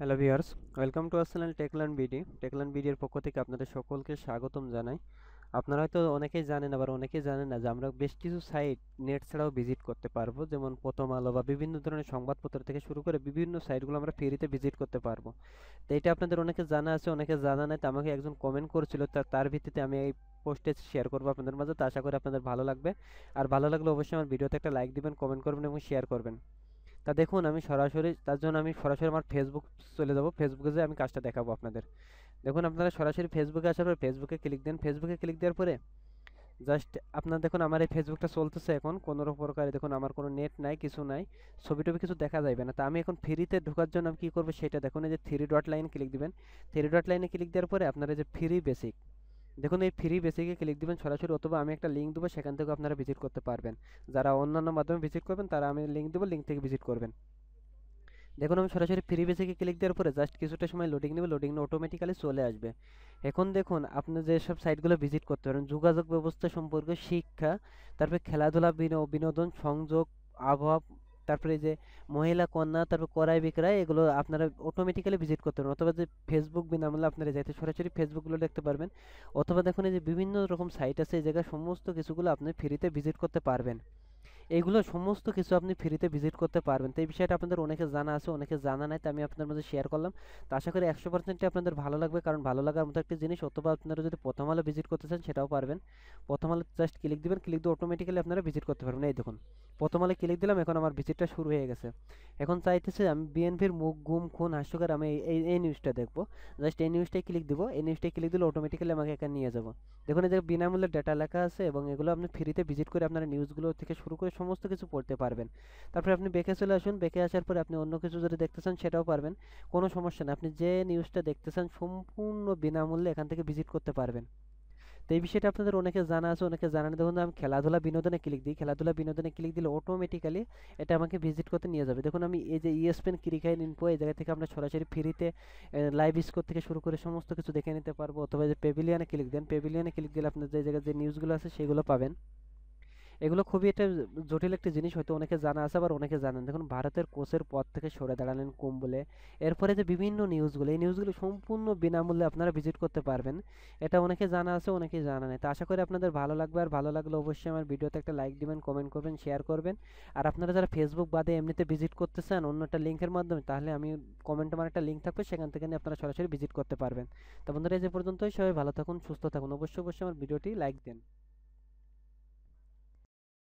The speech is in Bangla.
Hello viewers welcome to our channel Techlan BD Techlan বিডির পক্ষ থেকে আপনাদের সকলকে স্বাগতম জানাই। আপনারা হয়তো অনেকেই জানেন, আবার অনেকেই জানেন না যে আমরা বেশ কিছু সাইট নেট ছাড়াও ভিজিট করতে পারব। যেমন প্রথম আলো বা বিভিন্ন ধরনের সংবাদপত্র থেকে শুরু করে বিভিন্ন সাইটগুলো আমরা ফ্রিতে ভিজিট করতে পারব। তো এটা আপনাদের অনেকে জানা আছে, অনেকে জানা নাই, তো আমাকে একজন কমেন্ট করেছিল তার ভিত্তিতে আমি এই পোস্টে শেয়ার করব আপনাদের মাঝে। তো আশা করি আপনাদের ভালো লাগবে। আর ভালো লাগলে অবশ্যই আমার ভিডিওতে একটা লাইক দিবেন কমেন্ট করবেন এবং শেয়ার করবেন। তা দেখুন, আমি সরাসরি, তার জন্য আমি সরাসরি আমার ফেসবুক চলে যাব। ফেসবুকে যে আমি কাজটা দেখাবো আপনাদের। দেখুন, আপনারা সরাসরি ফেসবুকে আসার পর ফেসবুকে ক্লিক দেন। ফেসবুকে ক্লিক দেওয়ার পরে জাস্ট আপনার দেখুন, আমার এই ফেসবুকটা চলতেছে এখন। কোনো প্রকারে, দেখুন, আমার কোনো নেট নাই, কিছু নাই। ছবি টবি কিছু দেখা যাবে না। তা আমি এখন ফ্রিতে ঢোকার জন্য আমি কী করব সেটা দেখুন। এই যে থ্রি ডট লাইন ক্লিক দিবেন। থ্রি ডট লাইনে ক্লিক দেওয়ার পরে আপনারা যে ফ্রি বেসিক দেখুন, এই ফ্রি বেসিকে ক্লিক দিবেন সরাসরি অথবা আমি একটা লিঙ্ক দেবো, সেখান থেকে আপনারা ভিজিট করতে পারবেন। যারা অন্যান্য মাধ্যমে ভিজিট করবেন, তারা আমি লিঙ্ক দেবো লিঙ্ক থেকে ভিজিট করবেন। দেখুন, আমি সরাসরি ফ্রি বেসিকে ক্লিক দেওয়ার পরে জাস্ট কিছুটা সময় লোডিং নেবে লোডিং অটোমেটিক্যালি চলে আসবে। এখন দেখুন, আপনি যেসব সাইটগুলো ভিজিট করতে পারেন, যোগাযোগ ব্যবস্থা সম্পর্কে শিক্ষা, তারপরে খেলাধুলা বিনোদন, সংযোগ, আবহাওয়া তারপরে যে মহিলা কন্যা, তারপর কড়াই বিক্রয়, এগুলো আপনারা অটোমেটিক্যালি ভিজিট করতে পারবেন। অথবা যে ফেসবুক বিনামূল্যে আপনারা যাইতে সরাসরি ফেসবুকগুলো দেখতে পারবেন। অথবা দেখুন এই যে বিভিন্ন রকম সাইট আছে, এই জায়গায় সমস্ত কিছুগুলো আপনি ফ্রিতে ভিজিট করতে পারবেন। এইগুলো সমস্ত কিছু আপনি ফ্রিতে ভিজিট করতে পারবেন। তো এই বিষয়টা আপনাদের অনেকে জানা আছে অনেকে জানা নাই, তো আমি আপনাদের মধ্যে শেয়ার করলাম। তো আশা করি একশো পার্সেন্টই আপনাদের ভালো লাগবে, কারণ ভালো লাগার মতো একটা জিনিস, অথবা আপনারা যদি প্রথম আলো ভিজিট করতে চান সেটাও পারবেন। প্রথম আলো জাস্ট ক্লিক দিবেন ক্লিক দিয়ে অটোমেটিক্যালি আপনারা ভিজিট করতে পারবেন। এই দেখুন, প্রথম আলো ক্লিক দিলাম, এখন আমার ভিজিটটা শুরু হয়ে গেছে। এখন চাইতেছে আমি বিএনপির মুখ গুম খুন, হাস্যকর, আমি এই এই নিউজটা দেখব। জাস্ট এই নিউজটাই ক্লিক দিব, এই নিউজটাই ক্লিক দিলে অটোমেটিক্যালি আমাকে এখানে নিয়ে যাব। দেখুন, এই যে বিনামূল্যে ডেটা লেখা আছে, এবং এগুলো আপনি ফ্রিতে ভিজিট করে আপনারা নিউজগুলো থেকে শুরু করে সমস্ত কিছু পড়তে পারবেন। তারপরে আপনি বেঁকে চলে আসুন, বেঁকে আসার পরে আপনি অন্য কিছু যদি দেখতে চান সেটাও পারবেন, কোনো সমস্যা নেই। আপনি যে নিউজটা দেখতে চান সম্পূর্ণ বিনামূল্যে এখান থেকে ভিজিট করতে পারবেন। তো এই বিষয়টা আপনাদের অনেকে জানা আছে, অনেকে জানা নেই দেখুন, আমি খেলাধুলা বিনোদনে ক্লিক দিই। খেলাধুলা বিনোদনে ক্লিক দিলে অটোমেটিক্যালি এটা আমাকে ভিজিট করতে নিয়ে যাবে। দেখুন, আমি এই যে ইএসপেন ক্রিকাইন ইনফো এই জায়গা থেকে আমরা সরাসরি ফ্রিতে লাইভ স্কোর থেকে শুরু করে সমস্ত কিছু দেখে নিতে পারব। অথবা যে পেভিলিয়ানে ক্লিক দেন পেভিলিয়ানে ক্লিক দিলে আপনার যে জায়গায় যে নিউজগুলো আছে সেগুলো পাবেন। এগুলো খুবই একটা জটিল একটা জিনিস, হয়তো অনেকে জানা আছে আবার অনেকে জানেন। দেখুন, ভারতের কোচের পদ থেকে সরে দাঁড়ালেন কুম্বলে। এরপরে যে বিভিন্ন নিউজগুলো, এই নিউজগুলো সম্পূর্ণ বিনামূল্যে আপনারা ভিজিট করতে পারবেন। এটা অনেকে জানা আছে, অনেকে জানা নেই। তো আশা করি আপনাদের ভালো লাগবে। আর ভালো লাগলে অবশ্যই আমার ভিডিওতে একটা লাইক দিবেন কমেন্ট করবেন শেয়ার করবেন। আর আপনারা যারা ফেসবুক বাদে এমনিতে ভিজিট করতে চান অন্য একটা লিঙ্কের মাধ্যমে, তাহলে আমি কমেন্টে আমার একটা লিঙ্ক থাকবে, সেখান থেকে আপনারা সরাসরি ভিজিট করতে পারবেন। তো বন্ধুরা, এই যে পর্যন্তই। সবাই ভালো থাকুন, সুস্থ থাকুন। অবশ্যই অবশ্যই আমার ভিডিওটি লাইক দেন।